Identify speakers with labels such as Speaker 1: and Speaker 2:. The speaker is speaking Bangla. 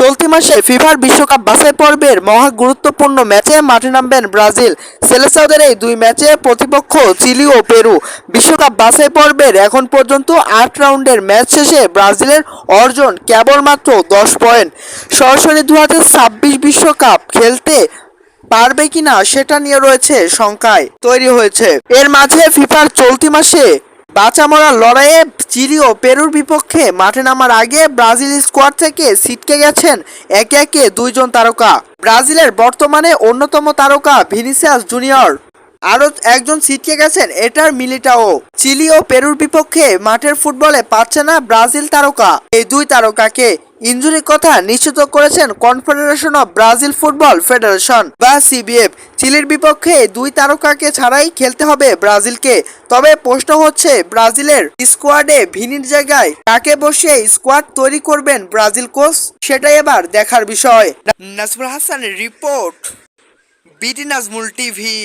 Speaker 1: চলতি মাসে ফিফার বিশ্বকাপ বাছাই পর্বের মহা গুরুত্বপূর্ণ ম্যাচে মাঠে নামবেন ব্রাজিল। সেলেসাওদের এই দুই ম্যাচে প্রতিপক্ষ চিলি ও পেরু। বিশ্বকাপ বাছাই পর্বের এখন পর্যন্ত আট রাউন্ডের ম্যাচ শেষে ব্রাজিলের অর্জন কেবলমাত্র দশ পয়েন্ট। সরাসরি দু বিশ্বকাপ খেলতে পারবে কিনা সেটা নিয়ে রয়েছে শঙ্কায়। তৈরি হয়েছে। এর মাঝে ফিফার চলতি মাসে বাঁচা মরা লড়াইয়ে চিরিও পেরুর বিপক্ষে মাঠে নামার আগে ব্রাজিল স্কোয়াড থেকে ছিটকে গেছেন একে একে দুইজন তারকা। ব্রাজিলের বর্তমানে অন্যতম তারকা ভিনিসিয়াস জুনিয়র। আরও একজন ছিটকে গেছেন, এটার মিলিটাও। চিলি ও পেরুর বিপক্ষে মাঠের ফুটবলে পাচ্ছে না ব্রাজিল তারকা। এই দুই তারকাকে ইঞ্জুরির কথা নিশ্চিত করেছেন confederation of Brazil football federation বা সিবিএফ। চিলির বিপক্ষে দুই তারকাকে ছাড়াই খেলতে হবে ব্রাজিলকে। তবে প্রশ্ন হচ্ছে, ব্রাজিলের স্কোয়াডে ভিনির জায়গায় কাকে বসে স্কোয়াড তৈরি করবেন ব্রাজিল কোচ? সেটাই এবার দেখার বিষয়। নাজমুল হাসানের রিপোর্ট বিটি নাজমুল টিভি।